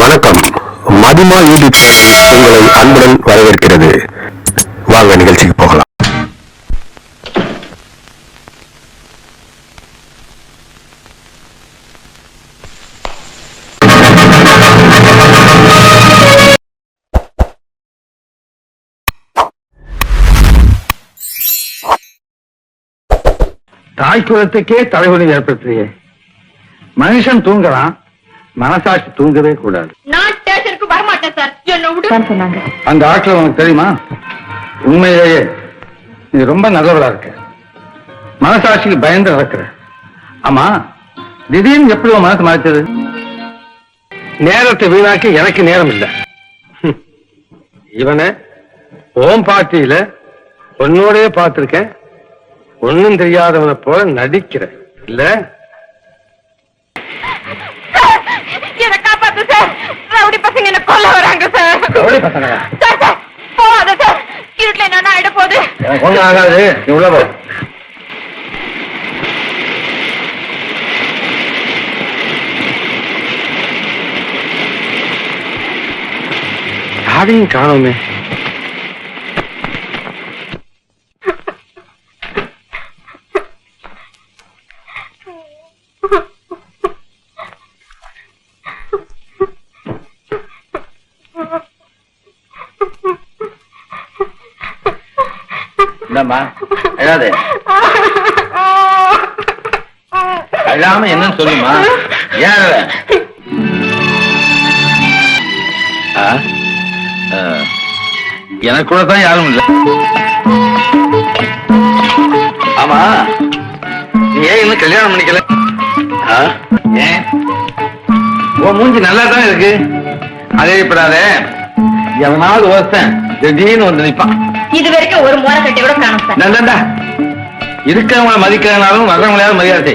வணக்கம். மதிமா யூடியூப் உங்களை அன்புடன் வரவேற்கிறது. வாங்க நிகழ்ச்சிக்கு போகலாம். தாய் குலத்துக்கே தலைவலி ஏற்படுத்துறியே. மனுஷன் தூங்கலாம் மனசாட்சி தூங்கவே கூடாது. நான் ஸ்டேஷனுக்கு வரமாட்டேன் சார். என்ன சொன்னாங்க. அந்த ஆட்கள் உனக்கு தெரியுமா? உண்மையிலேயே நீ ரொம்ப நல்லவளா இருக்க. மனசாட்சிக்கு பயந்து நடக்கிற. ஆமா திடீர்னு எப்படி உன் மனசு மாறிச்சது? நேரத்தை வீணாக்கி எனக்கு நேரம் இல்ல. இவனை ஓம் பார்ட்டியில உன்னோடயே பார்த்திருக்கேன். ஒண்ணும் தெரியாதவனை போல நடிக்கிற. இல்ல? சார் ரவுடி பசங்களா? சார் சார் போகாத சார். இருட்டுல என்ன ஆயிட போகுது எனக்கு ஒண்ணும் ஆகாது. நீ உள்ள போ. யாரையும் காணோமே. என்னம்மா? அழாத அழாம என்னன்னு சொல்லுமா? ஏன் எனக்கு கூட தான் யாரும் இல்ல. ஆமா. நீ ஏன் இன்னும் கல்யாணம் பண்ணிக்கல? ஏன்? உன் மூஞ்சி நல்லா தான் இருக்கு. அதைப்படாத எவனாவது ஒருத்தன் திடீர்னு வந்து நிப்பான். இது வரைக்கும் ஒரு மோர கட்டி கூட காணும் சார் நந்தண்டா இருக்கிறவங்கள மதிக்கிறனாலும் வர்றவங்களையாவது மரியாதை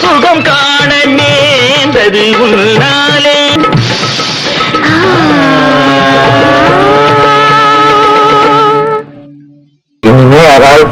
சுகம் காண நேர்ந்தது உன்னாலே. இனிமே யாராவது